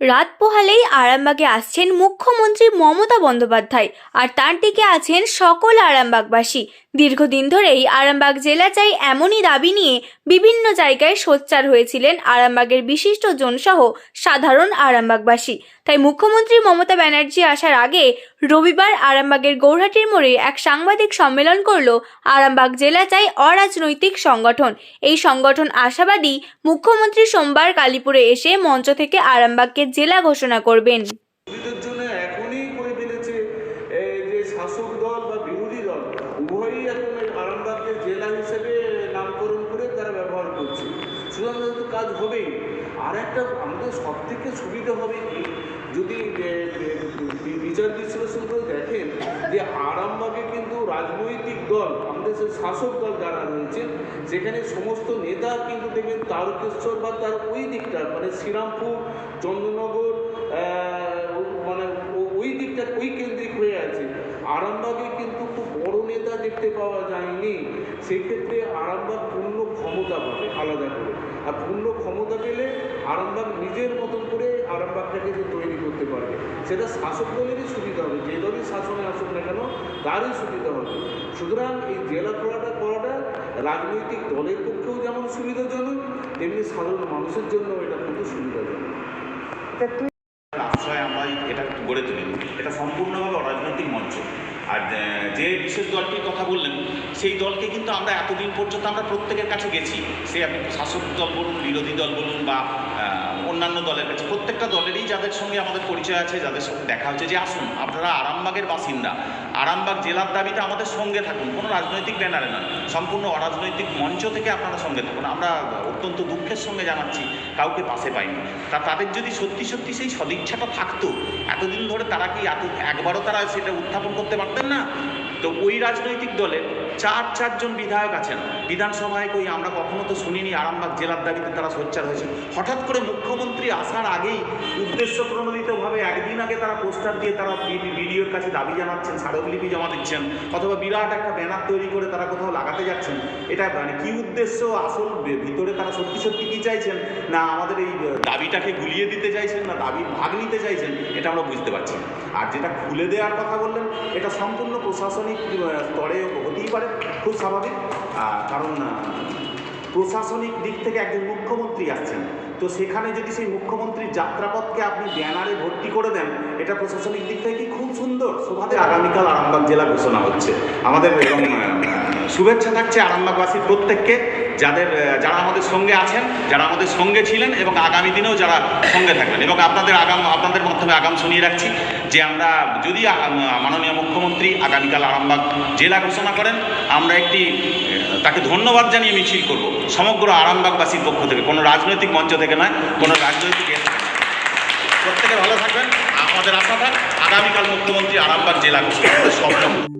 রাত পোহালেই আরামবাগে আসছেন মুখ্যমন্ত্রী মমতা বন্দ্যোপাধ্যায় আর তার দিকে আছেন সকল আরামবাগবাসী। দীর্ঘদিন ধরেই আরামবাগ জেলা চাই এমনই দাবি নিয়ে বিভিন্ন জায়গায় সোচ্চার হয়েছিলেন আরামবাগের বিশিষ্ট জনসহ সাধারণ আরামবাগবাসী। তাই মুখ্যমন্ত্রী মমতা ব্যানার্জি আসার আগে রবিবার আরামবাগের গৌরহাটির মোড়ে এক সাংবাদিক সম্মেলন করল আরামবাগ জেলা চাই অরাজনৈতিক সংগঠন। এই সংগঠন আশাবাদী মুখ্যমন্ত্রী সোমবার কালীপুরে এসে মঞ্চ থেকে আরামবাগকে জেলা ঘোষণা করবেন। জেলা হিসেবে নামকরণ করে তারা ব্যবহার করছে। সুতরাং কাজ হবেই। আর একটা আমাদের সব থেকে সুবিধা হবে কি যদি বিচার বিশ্লেষণ করে দেখেন যে আরামবাগে কিন্তু রাজনৈতিক দল, আমাদের যে শাসক দল যারা রয়েছে সেখানে সমস্ত নেতা কিন্তু দেখবেন তারকেশ্বর বা তার ওই দিকটা মানে শ্রীরামপুর, চন্দ্রনগর মানে ওই দিকটা ওই কেন্দ্রিক হয়ে আছে। আরামবাগে কিন্তু খুব বড় নেতা দেখতে পাওয়া যায়নি, সেক্ষেত্রে আরামবাগ পূর্ণ ক্ষমতা পাবে, আলাদা করে। আর পূর্ণ ক্ষমতা পেলে আরামবাগ নিজের মতন করে আরামবাগটাকে যে তৈরি করতে পারবে সেটা শাসক দলেরই সুবিধা হবে যে দলই শাসনে আসুক না কেন তারই সুবিধা হবে। সুতরাং এই জেলা করাটা করাটা রাজনৈতিক দলের পক্ষেও যেমন সুবিধাজনক তেমনি সাধারণ মানুষের জন্য এটা কিন্তু সুবিধাজনক। আশ্রয় আমরা এটা গড়ে তুলি এটা সম্পূর্ণভাবে অরাজনৈতিক মঞ্চ। আর যে বিশেষ দলটির কথা বললেন, সেই দলকে কিন্তু আমরা এতদিন পর্যন্ত আমরা প্রত্যেকের কাছে গেছি। সে আপনি শাসক দল বলুন, বিরোধী দল বলুন বা অন্যান্য দলের কাছে। প্রত্যেকটা দলেরই যাদের সঙ্গে আমাদের পরিচয় আছে, যাদের সঙ্গে দেখা হচ্ছে যে আসুন, আপনারা আরামবাগের বাসিন্দা। আরামবাগ জেলার দাবিতে আমাদের সঙ্গে থাকুন, কোনো রাজনৈতিক ব্যানারে নয়, সম্পূর্ণ অরাজনৈতিক মঞ্চ থেকে আপনারা সঙ্গে থাকুন। আমরা অত্যন্ত দুঃখের সঙ্গে জানাচ্ছি, কাউকে পাশে পাইনি। তা তাদের যদি সত্যি সত্যি সেই সদিচ্ছাটা থাকতো, এতদিন ধরে তারা কি এত একবারও তারা সেটা উত্থাপন করতে পারতেন না? তো ওই রাজনৈতিক দলের চার চারজন বিধায়ক আছেন। বিধানসভায় কই আমরা কখনো তো শুনিনি আরামবাগ জেলার দাবিতে তারা সোচ্চার হয়েছে। হঠাৎ করে মুখ্যমন্ত্রী আসার আগেই উদ্দেশ্য প্রণোদিতভাবে একদিন আগে তারা পোস্টার দিয়ে তারা বিডিওর কাছে দাবি জানাচ্ছেন, স্মারকলিপি জমা দিচ্ছেন, অথবা বিরাট একটা ব্যানার তৈরি করে তারা কোথাও লাগাতে যাচ্ছেন। এটা মানে কী উদ্দেশ্য? আসল ভিতরে তারা সত্যি সত্যি কি চাইছেন? না আমাদের এই দাবিটাকে গুলিয়ে দিতে চাইছেন না দাবি ভাগ নিতে চাইছেন? এটা আমরা বুঝতে পারছি আর যেটা খুলে দেওয়ার কথা বললেন, এটা সম্পূর্ণ প্রশাসনিক স্তরে হতেই পারে। খুব স্বাভাবিক। কারণ প্রশাসনিক দিক থেকে একজন মুখ্যমন্ত্রী আসছেন। তো সেখানে যদি সেই মুখ্যমন্ত্রীর যাত্রাপথকে আপনি ব্যানারে ভর্তি করে দেন, এটা প্রশাসনিক দিক থেকে খুব সুন্দর। শোভাতে আগামীকাল আরামবাগ জেলা ঘোষণা হচ্ছে। আমাদের এবং শুভেচ্ছা থাকছে আরামবাগবাসীর প্রত্যেককে, যাদের যারা আমাদের সঙ্গে আছেন, যারা আমাদের সঙ্গে ছিলেন এবং আগামী দিনেও যারা সঙ্গে থাকবেন। এবং আপনাদের আগাম, আপনাদের মাধ্যমে আগাম শুনিয়ে রাখছি যে আমরা, যদি মাননীয় মুখ্যমন্ত্রী আগামীকাল আরামবাগ জেলা ঘোষণা করেন, আমরা একটি তাকে ধন্যবাদ জানিয়ে মিছিল করব সমগ্র আরামবাগবাসীর পক্ষ থেকে। কোনো রাজনৈতিক মঞ্চ থেকে নয়, কোনো রাজনৈতিক। প্রত্যেকে ভালো থাকবেন, আমাদের আশা থাক, আগামীকাল মুখ্যমন্ত্রী আরামবাগ জেলা ঘোষণা স্বপ্ন।